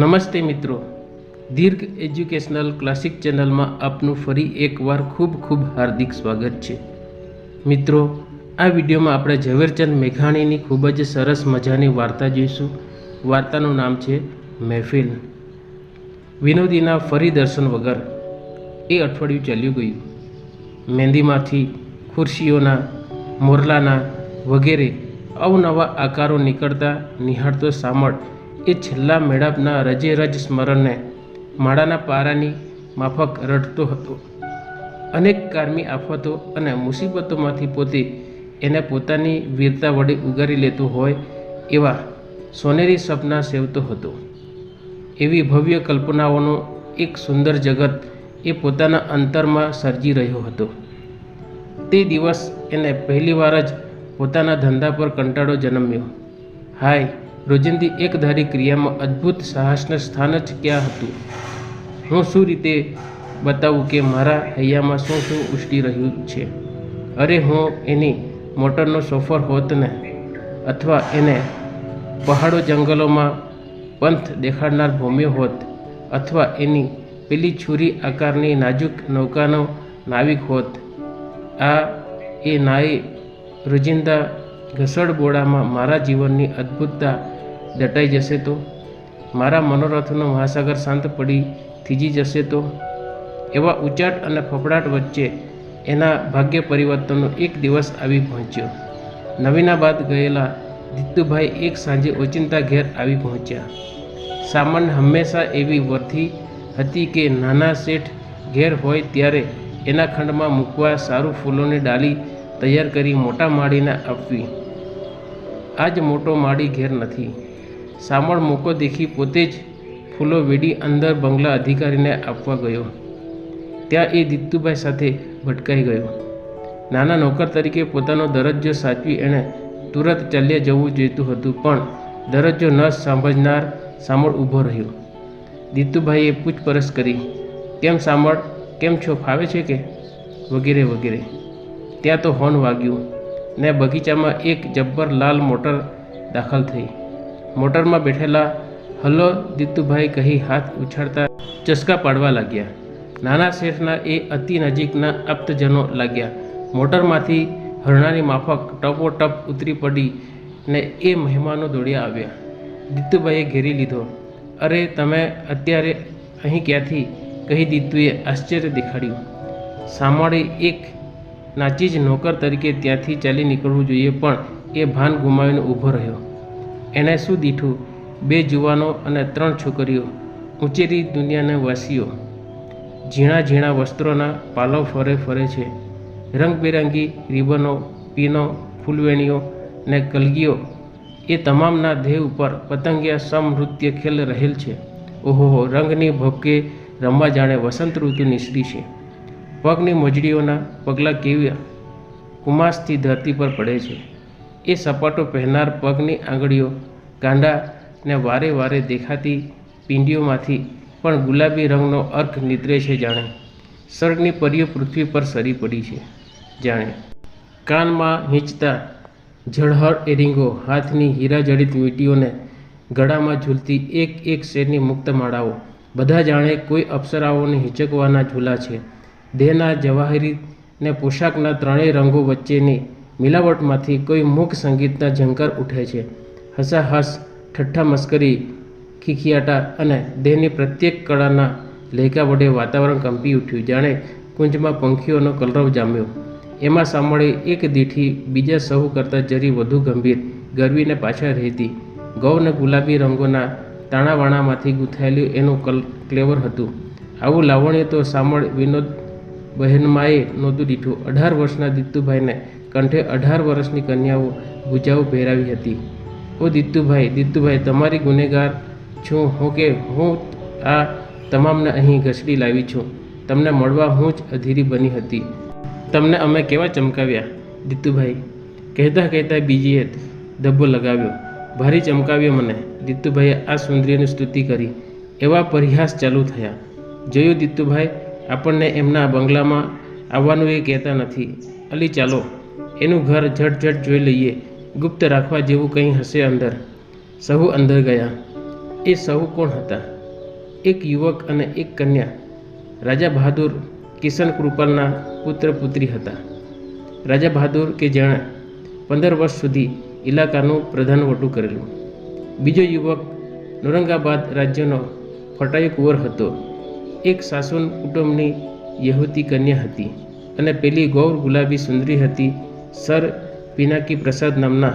નમસ્તે મિત્રો. દીર્ઘ educational classic ચેનલમાં આપનું ફરી એકવાર ખૂબ ખૂબ હાર્દિક સ્વાગત છે. મિત્રો, આ વિડીયોમાં આપણે ઝવેરચંદ મેઘાણીની ખૂબ જ સરસ મજાની વાર્તા જોઈશું. વાર્તાનું નામ છે મહેફિલ. વિનોદીના ફરી દર્શન વગર એ અઠવાડિયું ચાલ્યું ગયું. મહેંદીમાંથી ખુરશીઓના, મોરલાના વગેરે અવનવા આકારો નીકળતા નિહાળતો સામળ એ છેલ્લા મેળાપના રજે રજ સ્મરણને માળાના પારાની માફક રડતો હતો. અનેક કારમી આફતો અને મુસીબતોમાંથી પોતે એને પોતાની વીરતા વડે ઉગારી લેતો હોય એવા સોનેરી સપના સેવતો હતો. એવી ભવ્ય કલ્પનાઓનો એક સુંદર જગત એ પોતાના અંતરમાં સર્જી રહ્યો હતો. તે દિવસ એને પહેલીવાર જ પોતાના ધંધા પર કંટાળો જન્મ્યો. હાય રોજિંદી એકધારી ક્રિયામાં અદ્ભુત સાહસનું સ્થાન જ ક્યાં હતું? હું શું રીતે બતાવું કે મારા હૈયામાં શું શું ઉષ્ટી રહ્યું છે? અરે હું એની મોટરનો સોફર હોત ને, અથવા એને પહાડો જંગલોમાં પંથ દેખાડનાર ભૂમ્યો હોત, અથવા એની પેલી છુરી આકારની નાજુક નૌકાનો નાવિક હોત. આ એ નાએ રોજિંદા ઘસડબોળામાં મારા જીવનની અદ્ભુતતા દટાઈ જશે તો? મારા મનોરથનો મહાસાગર શાંત પડી થીજી જશે તો? એવા ઉચાટ અને ફફડાટ વચ્ચે એના ભાગ્ય પરિવર્તનનો એક દિવસ આવી પહોંચ્યો. નવીનાબાદ ગયેલા દિત્તુભાઈ એક સાંજે ઓચિંતા ઘેર આવી પહોંચ્યા. સામાન્ય હંમેશા એવી વર્થી હતી કે નાના શેઠ ઘેર હોય ત્યારે એના ખંડમાં મૂકવા સારું ફૂલોની ડાલી તૈયાર કરી મોટા માળીને આપવી. આજ મોટો માળી ઘેર નથી. સામળ મોકો દેખી પોતે જ ફૂલો વેડી અંદર બંગલા અધિકારીને આપવા ગયો. ત્યાં એ દીતુભાઈ સાથે ભટકાઈ ગયો. નાના નોકર તરીકે પોતાનો દરજ્જો સાચવી એણે તુરત ચાલ્યા જવું જોઈતું હતું, પણ દરજ્જો ન સાંભળનાર સામળ ઊભો રહ્યો. દીતુભાઈએ પૂછપરછ કરી, કેમ સામળ, કેમ છો, ફાવે છે કે? વગેરે વગેરે. ત્યાં તો હોર્ન વાગ્યું ને બગીચામાં એક જબ્બર લાલ મોટર દાખલ થઈ. મોટરમાં બેઠેલા હલો દિત્તુભાઈ કહી હાથ ઉછાળતા ચસકા પાડવા લાગ્યા. નાના શેઠના એ અતિ નજીકના આપ્તજનો લાગ્યા. મોટરમાંથી હરણાની માફક ટપોટપ ઉતરી પડી ને એ મહેમાનો દોડ્યા આવ્યા. દીતુભાઈએ ઘેરી લીધો. અરે, તમે અત્યારે અહીં ક્યાંથી? કહી દીતુએ આશ્ચર્ય દેખાડ્યું. સામાળે એક નાચી જ નોકર તરીકે ત્યાંથી ચાલી નીકળવું જોઈએ, પણ એ ભાન ગુમાવીને ઊભો રહ્યો. એણે શું દીઠું? બે જુવાનો અને ત્રણ છોકરીઓ, ઉંચેરી દુનિયાના વાસીઓ. ઝીણા ઝીણા વસ્ત્રોના પાલવ ફરે ફરે છે. રંગબેરંગી રિબનો, પીનો, ફૂલવેણીઓ ને કલગીઓ એ તમામના દેહ ઉપર પતંગિયા સમૃત્ય ખેલ રહેલ છે. ઓહો રંગની ભપકે રમવા જાણે વસંત ઋતુ નિસરી છે. પગની મોજડીઓના પગલાં કેવી કુમાસથી ધરતી પર પડે છે. એ સપાટો પહેરનાર પગની આંગળીઓ ગાંડાને વારે વારે દેખાતી પિંડીઓમાંથી પણ ગુલાબી રંગનો અર્ક નિદ્રે છે જાણે. સ્વર્ગની પરીઓ પૃથ્વી પર સરી પડી છે જાણે. કાનમાં હીંચતા ઝળહળ એરિંગો હાથની હીરાજડિત વીંટીઓને ગળામાં ઝૂલતી એક એક શેરની મુક્ત માળાઓ. બધા જાણે કોઈ અપ્સરાઓને હિંચકવાના ઝૂલા છે. દેહના જવાહરી ને પોશાકના ત્રણેય રંગો વચ્ચેની મિલાવટમાંથી કોઈ મૂક સંગીતના ઝંકાર ઉઠે છે. હસાહસ ઠઠ્ઠા મસ્કરી, ખીખિયાટા અને દેહની પ્રત્યેક કળાના લહેકા વડે વાતાવરણ કંપી ઉઠ્યું. જાણે કુંજમાં પંખીઓનો કલરવ જામ્યો. એમાં સાંભળે એક દીઠી બીજા સહુ કરતાં જરી વધુ ગંભીર, ગરવીને પાછળ રહેતી. ગૌને ગુલાબી રંગોના તાણાવાણામાંથી ગૂંથાયેલું એનું કલ ક્લેવર હતું. આવું લાવણ્ય તો સાંભળ વિનોદ બહેનમાએ નહોતું દીઠું. અઢાર વર્ષના દિત્તુભાઈને કંઠે અઢાર વર્ષની કન્યાઓ ભૂજાઓ પહેરાવી હતી. ઓ દિત્તુભાઈ દિત્તુભાઈ, તમારી ગુનેગાર છું? હું કે, હું આ તમામને અહીં ઘસડી લાવી છું. તમને મળવા હું જ અધીરી બની હતી. તમને અમે કેવા ચમકાવ્યા? દીતુભાઈ કહેતા કહેતા બીજીએ ધબ્બો લગાવ્યો. ભારી ચમકાવ્યો મને. દિત્તુભાઈએ આ સુંદરીની સ્તુતિ કરી. એવા પરિહાસ ચાલુ થયા. જોયું દીતુભાઈ આપણને એમના બંગલામાં આવવાનું એ કહેતા નથી. અલી, ચાલો. એનું ઘર ઝટ ઝટ જોઈ લઈએ. ગુપ્ત રાખવા જેવું કંઈ હશે અંદર? સહુ અંદર ગયા. એ સહુ કોણ હતા? એક યુવક અને એક કન્યા. રાજા બહાદુર કિશન કૃપાલના પુત્ર પુત્રી હતા. રાજા બહાદુર કે જેણે પંદર વર્ષ સુધી ઇલાકાનું પ્રધાનવટું કરેલું. બીજો યુવક નોરંગાબાદ રાજ્યનો ફટાઈ કુંવર હતો. એક સાસુન કુટુંબની યહૂદી કન્યા હતી અને પેલી ગૌર ગુલાબી સુંદરી હતી. સર પિનાકી પ્રસાદ નામના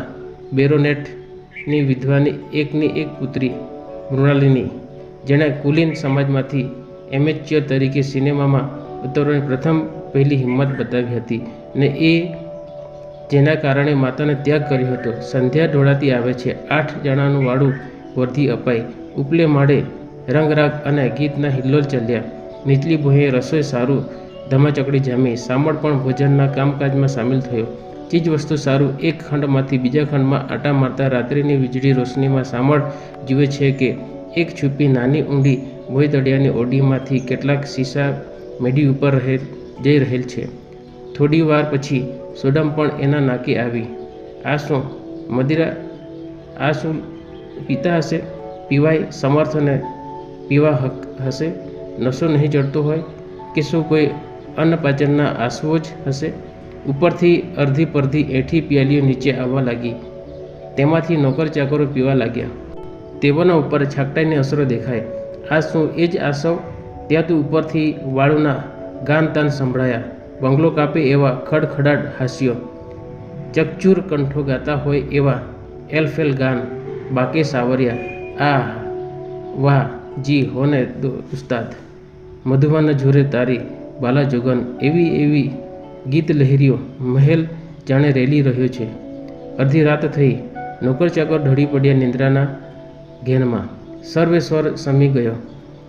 બેરોનેટની વિધવાની એકની એક પુત્રી મૃણાલિની, જેણે કુલીન સમાજમાંથી એમેચ્યોર તરીકે સિનેમામાં ઉતરવાની પ્રથમ પહેલી હિંમત બતાવી હતી ને એ જેના કારણે માતાને ત્યાગ કર્યો હતો. સંધ્યા ઢોળાતી આવે છે. આઠ જણાનું વાળું વર્ધી અપાઈ. ઉપલે માળે રંગરાગ અને ગીતના હિલ્લોલ ચાલ્યા. નીચલી ભોંયે રસોઈ સારું, ધમાચકડી જામી. સાંભળ પણ ભોજનના કામકાજમાં સામેલ થયો. ચીજ વસ્તુ સારું, એક ખંડમાંથી બીજા ખંડમાં આટા મારતા રાત્રિની વીજળી રોશનીમાં સામળ જીવે છે કે એક છુપી નાની ઊંડી ભોયતળિયાની ઓડીમાંથી કેટલાક સીસા મેઢી ઉપર રહેલ જઈ રહેલ છે. થોડી વાર પછી સોડમ પણ એના નાકે આવી. આ શું મદિરા, આ શું પીતા હશે? પીવાય સમર્થને પીવા હક હશે? નશો નહીં ચડતો હોય? કે શું કોઈ અન્નપાચનના આંસુઓ જ હશે? ઉપરથી અડધી પરધી એઠી પ્યાલીઓ નીચે આવવા લાગી. તેમાંથી નોકર ચાકરો પીવા લાગ્યા. તેઓના ઉપર છાકટાઈની અસરો દેખાય. આ શું એ જ આસવ? ત્યાં તો ઉપરથી વાળુના ગાન તાન સંભળાયા. બંગલો કાપે એવા ખડખડાટ હાસ્યો. ચકચૂર કંઠો ગાતા હોય એવા એલફેલ ગાન બાકે સાવરિયા. આ વાહ, જી, હોને દો ઉસ્તાદ. મધુવાના ઝુરે તારી બાલા જોગન એવી એવી ગીત લહેરિયો મહેલ જાણે રેલી રહ્યો છે. અડધી રાત થઈ, નોકર ચાકર ઢળી પડ્યા નિંદ્રાના ઘેનમાં. સર્વે સ્વર સમી ગયો.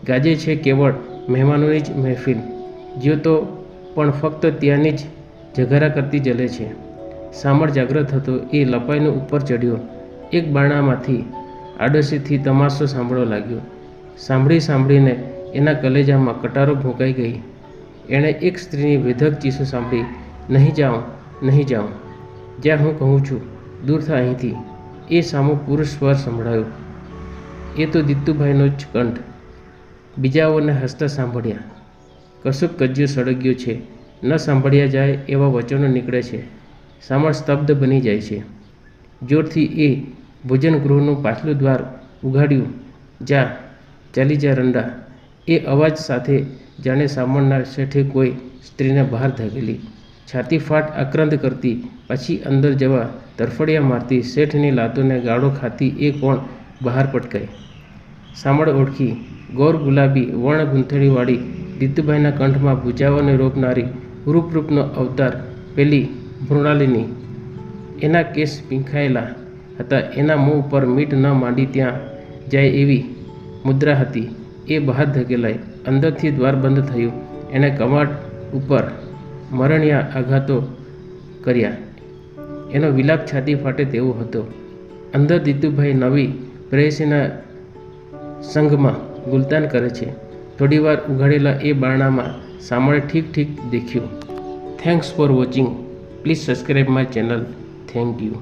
ગાજે છે કેવળ મહેમાનોની જ મહેફિલ. જ્યો તો પણ ફક્ત ત્યાંની જ જગારા કરતી જલે છે. સામળ જાગ્રત હતો, એ લપાઈને ઉપર ચડ્યો એક બારણામાંથી આડોશીથી તમાશો સાંભળવા લાગ્યો. સાંભળી સાંભળીને એના કલેજામાં કટારો ભોંકાઈ ગઈ. એણે એક સ્ત્રીની વિધક ચીસો સાંભળી, નહીં જાઉં નહીં જાઉં. જ્યાં હું કહું છું, દૂર થા અહીંથી. એ સામો પુરુષ સ્વર સંભળાયો. એ તો દિત્તુભાઈનો જ કંઠ. બીજાઓને હસતા સાંભળ્યા. કશુંક કજ્યો સળગ્યો છે. ન સાંભળ્યા જાય એવા વચનો નીકળે છે. સામળ સ્તબ્ધ બની જાય છે. જોરથી એ ભોજન ગૃહનું પાછલું દ્વાર ઉઘાડ્યું. જા, ચાલી જા રંડા. એ અવાજ સાથે જાણે સામણના શેઠે કોઈ સ્ત્રીને બહાર ધકેલી. છાતી ફાટ આક્રાંત કરતી, પછી અંદર જવા તરફડિયા મારતી શેઠની લાતોને ગાળો ખાતી એ કોણ બહાર પટકાઈ. સામળ ઓળખી, ગૌર ગુલાબી વર્ણ ગૂંથણીવાળી દીતુભાઈના કંઠમાં ભૂજાવાને રોપનારી રૂપરૂપનો અવતાર પેલી મૃણાલિની. એના કેસ પીંખાયેલા હતા, એના મોં ઉપર મીટ ન માંડી ત્યાં જાય એવી મુદ્રા હતી. એ બહાર ધકેલાઈ અંદરથી દ્વાર બંધ થયું. એણે કમાટ ઉપર મરણિયા આઘાતો કર્યા. એનો વિલાપ છાતી ફાટે તેવો હતો. અંદર દીતુભાઈ નવી પ્રેયસીના સંઘમાં ગુલતાન કરે છે. થોડીવાર ઉઘાડેલા એ બારણામાં સામળે ઠીક ઠીક દેખ્યું. Thanks for watching please subscribe my channel thank you